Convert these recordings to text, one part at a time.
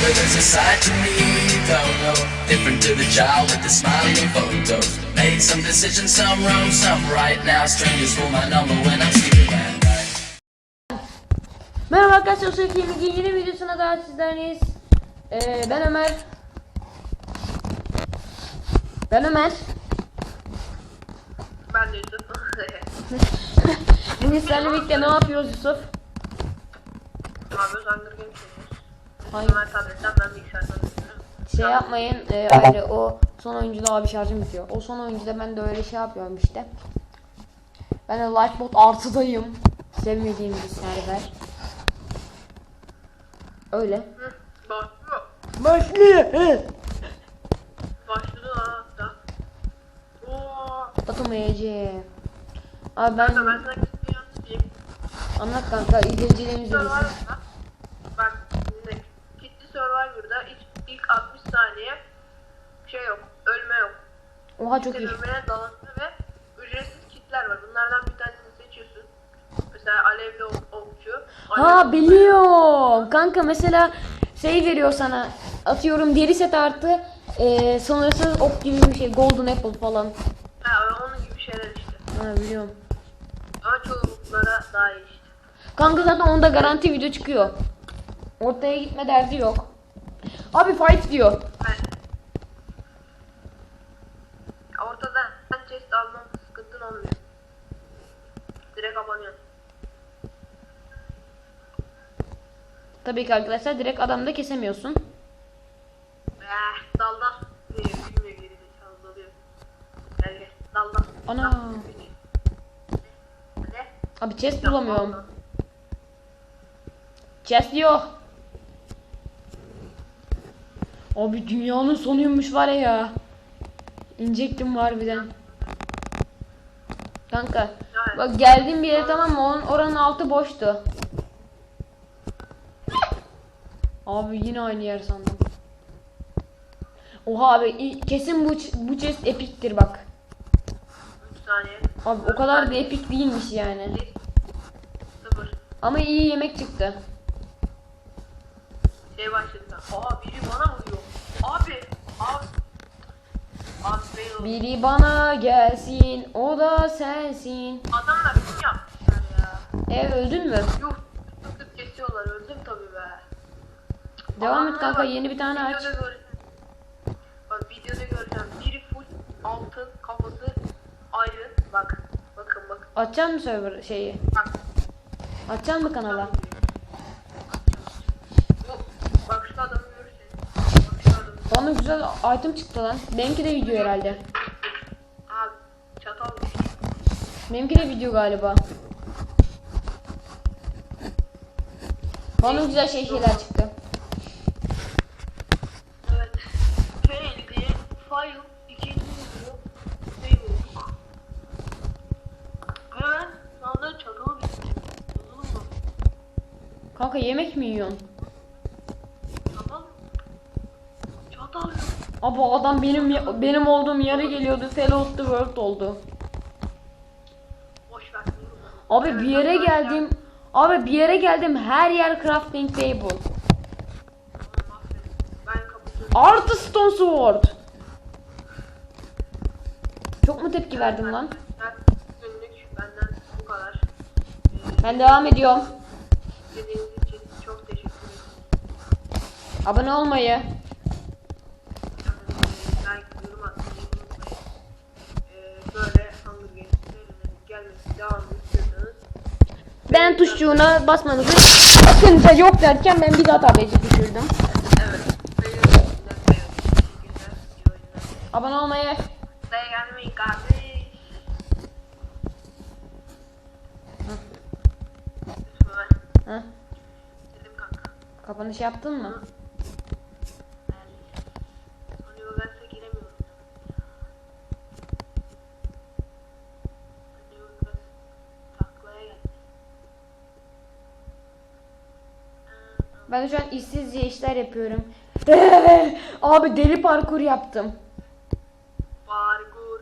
but there's a side to me you don't know. Different to the child with the smiling photos. Made some decisions, some wrong, some right. Now strangers call my number when I'm sleeping at night. Merhaba arkadaşlar, Sürekli Yeni yeni videosuna daha sizlerleyiz. Ee, ben Ömer. Ben Ömer. Ben de Yusuf. Bugün sizlerle birlikte ne yapıyoruz Yusuf? Abi Hunger Games Hangi- Ömer tabletten ben bilgisayardan oynuyorum. Şey yapmayın e, ayrı o son oyuncuda abi şarjım bitiyor. O son oyuncuda ben de öyle şey yapıyorum işte. Ben de Lifebot artıdayım. Sevmediğim bir server. Öyle. Hı, başlıyor. Başlıyor. Başladı ha hatta. Oo. Atamayacağım. Abi ben Kanka ben sana kitle anlatayım. anlat kanka izleyicilerimize bilsin. Saniye şey yok. Ölme yok. Oha çok iyi. Ölmeye dalanma ve ücretsiz kitler var. Bunlardan bir tanesini seçiyorsun. Mesela alevli ok, okçu. Ha biliyorum. Kanka mesela şey veriyor sana. Atıyorum deri set artı e, sınırsız ok gibi bir şey. Golden apple falan. Ha onun gibi şeyler işte. Ha biliyorum. Ama çoğunluklara daha iyi işte. Kanka zaten onda garanti video çıkıyor. Ortaya gitme derdi yok. Abi fight diyor. Ben ortada ben chest almam sıkıntın olmuyor. Direkt abanıyor. Tabii ki arkadaşlar direkt adamda kesemiyorsun. Eh dalda. Gel dalda. Ana. Abi chest bulamıyorum. Chest yok. Abi dünyanın sonuymuş var ya. İnecektim harbiden. Kanka. Bak geldiğim bir yere tamam mı? Onun, oranın altı boştu. Abi yine aynı yer sandım. Oha abi kesin bu bu chest epiktir bak. 3 saniye. Abi o kadar da epik değilmiş yani. 0. Ama iyi yemek çıktı. Şey başladı. Aa biri bana vuruyor. Abi. Abi. Biri bana gelsin, o da sensin. Adamlar kim yapmışlar ya? E öldün mü? Tık tık kesiyorlar. Öldüm tabii Devam et kanka bak, yeni bir tane aç. Bak videoda göreceğim. Biri full altın kafası ayrı. Bak. Bakın bakın. Açacaksın mı server şeyi? Bak. Açacaksın mı kanala? Bak şu adamı görürsün. Bana güzel item çıktı lan. Benimki de video herhalde. Abi çatal. Benimki de video galiba. Bana güzel şey şeyler çıktı. Evet. Fail diye file ikinci video. Fail olduk. Hemen şu anda çatalı bitirdim. Anladın mı? Kanka yemek mi yiyorsun? Çatal. Çatal yok. Abi o adam benim benim olduğum yere geliyordu. Fell of the world oldu. Abi bir yere geldim. Abi bir yere geldim. Her yer crafting table. Artı stone sword. Çok mu tepki verdim lan? Ben devam ediyorum. İzlediğiniz için çok teşekkür ederim. Abone olmayı. Like, yorum atmayı unutmayın. Ee, böyle Hunger Games'lerin gelmesi devam istiyorsanız Ben tuşçuğuna basmanızı sakınca yok derken ben bir daha tableti düşürdüm. Beğenmeyi. Abone olmayı. Kanka. kapanış yaptın mı? Hani Ben de şu an işsizce işler yapıyorum. Abi deli parkur yaptım. Parkur.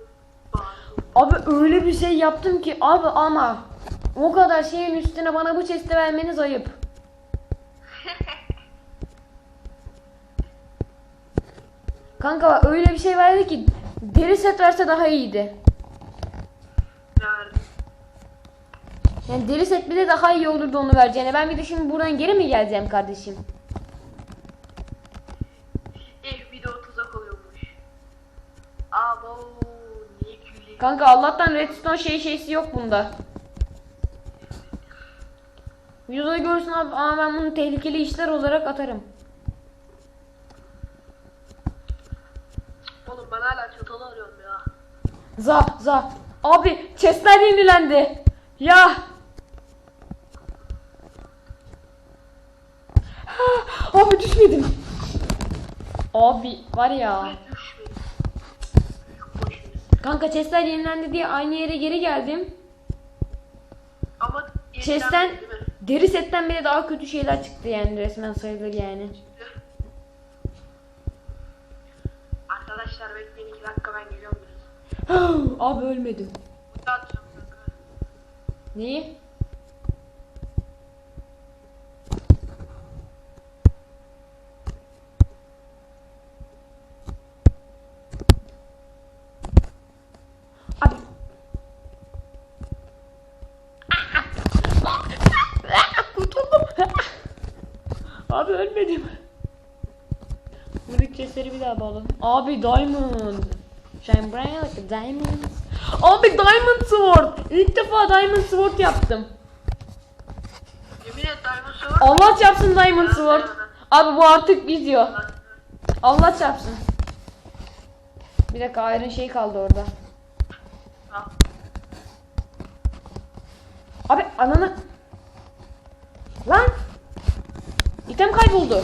Parkur. Abi öyle bir şey yaptım ki abi ama o kadar şeyin üstüne bana bu chest'i vermeniz ayıp. Kanka öyle bir şey vardı ki deri set verse daha iyiydi. Ne verdi? Yani deri set bile daha iyi olurdu onu vereceğine. Ben bir de şimdi buradan geri mi geleceğim kardeşim? Eh bir de o tuzak oluyormuş. Abo niye gülüyor? Kanka Allah'tan redstone şey şeysi yok bunda. Videoda görsün abi ama ben bunu tehlikeli işler olarak atarım. Oğlum ben hala çatalı arıyorum ya. Za za. Abi chestler yenilendi. Ya. Abi düşmedim. Abi var ya. Kanka chestler yenilendi diye aynı yere geri geldim. Ama Chest'ten deri setten bile daha kötü şeyler çıktı yani resmen sayılır yani. Arkadaşlar bekleyin 2 dakika ben geliyorum. Abi ölmedim. Neyi? Abi. Kurtuldum. Abi ölmedim. Buradaki chestleri bir daha. Abi diamond. Shine bright like a diamond. Abi diamond sword. İlk defa diamond sword yaptım. Yemin et Diamond Sword. Allah çarpsın diamond sword. Abi bu artık video. Allah çarpsın. Bir dakika iron şey kaldı orada. Abi ananı. Lan. İtem kayboldu.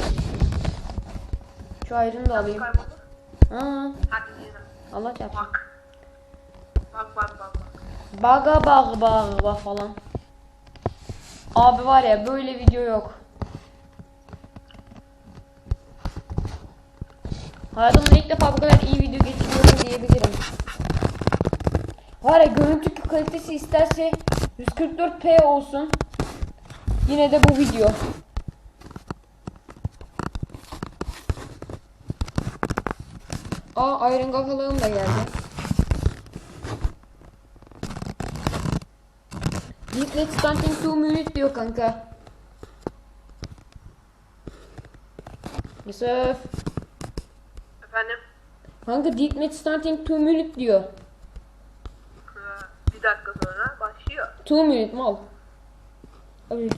Şu iron'u da alayım. Aa, Hadi. Allah çarpsın. Bak. Bak bak bak bak. Baga bag bag bag falan. Abi var ya böyle video yok. Hayatımda ilk defa bu kadar iyi video geçiriyorum diyebilirim. Var ya görüntü kalitesi isterse 144p olsun. Yine de bu video. Aa Iron Gagalığım da geldi. Deep starting 2 minute diyor kanka. Yusuf. Efendim? Kanka deep net starting 2 minute diyor. Ee, Bir dakika sonra başlıyor. 2 minute mal. Abi,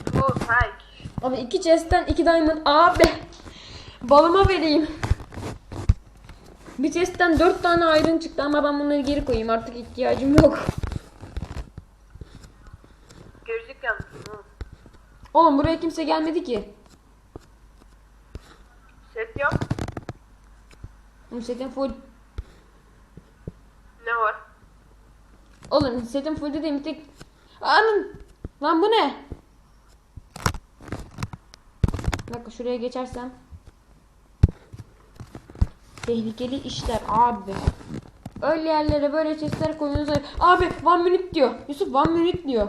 hack. abi iki chest'ten iki diamond abi. Balıma vereyim. Bir chest'ten 4 tane iron çıktı ama ben bunları geri koyayım artık ihtiyacım yok. Gözlük yapmışsın oğlum. Oğlum buraya kimse gelmedi ki. Set yap. Oğlum setim full. Ne var? Oğlum setim full dediğim bir tek... Anam! Lan bu ne? Bir dakika şuraya geçersem. Tehlikeli işler abi. Öyle yerlere böyle chestler koyuyorsunuz. Abi one minute diyor. Yusuf one minute diyor.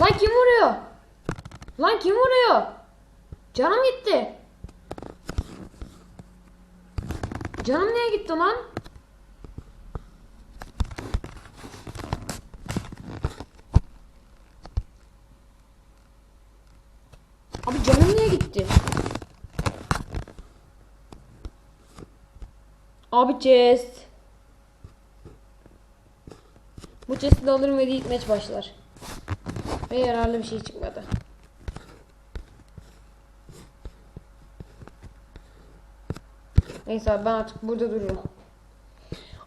Lan kim vuruyor? Lan kim vuruyor? Canım gitti. Canım niye gitti lan? Abi canım niye gitti? Abi chest. Bu chest'i de alırım ve ilk maç başlar. Ve yararlı bir şey çıkmadı. Neyse abi ben artık burada dururum.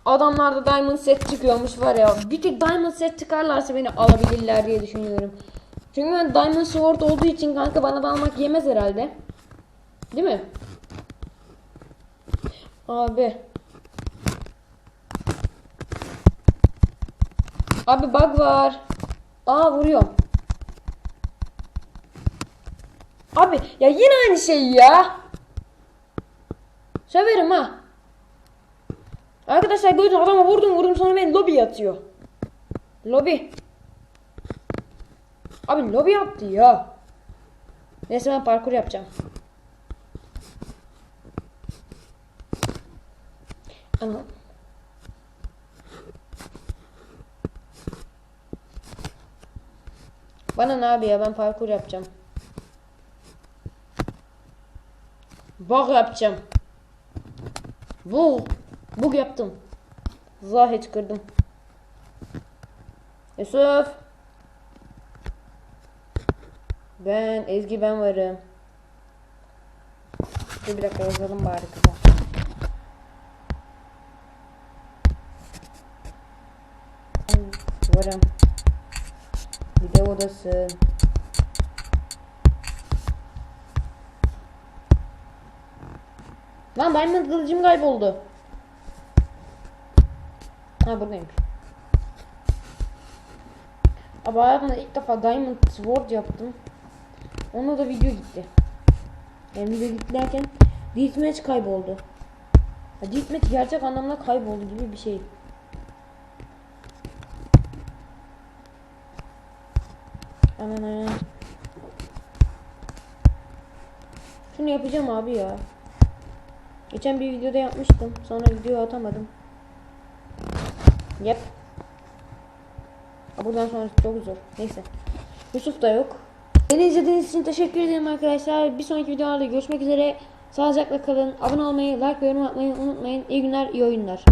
Adamlarda diamond set çıkıyormuş var ya. Bir tek diamond set çıkarlarsa beni alabilirler diye düşünüyorum. Çünkü ben diamond sword olduğu için kanka bana da almak yemez herhalde. Değil mi? Abi. Abi bug var. Aa vuruyorum. Abi ya yine aynı şey ya. Söverim ha. Arkadaşlar gördün adama vurdum vurdum sonra beni lobi atıyor. Lobi. Abi lobi yaptı ya. Neyse ben parkur yapacağım. Bana ne abi ya ben parkur yapacağım. Bug yapacağım. Bug. Bug yaptım. Zahit kırdım. Yusuf. Ben Ezgi ben varım. Bir dakika yazalım bari kıza. Varım. Video odası. Lan diamond kılıcım kayboldu. Ha buradaymış. Abi hayatımda ilk defa diamond sword yaptım. Ona da video gitti. Yani video gitti derken deathmatch kayboldu. Deathmatch gerçek anlamda kayboldu gibi bir şey. Aman. Şunu yapacağım abi ya. Geçen bir videoda yapmıştım. Sonra video atamadım. Yep. Buradan sonra çok zor. Neyse. Yusuf da yok. Beni izlediğiniz için teşekkür ederim arkadaşlar. Bir sonraki videolarda görüşmek üzere. Sağlıcakla kalın. Abone olmayı, like ve yorum atmayı unutmayın. İyi günler, iyi oyunlar.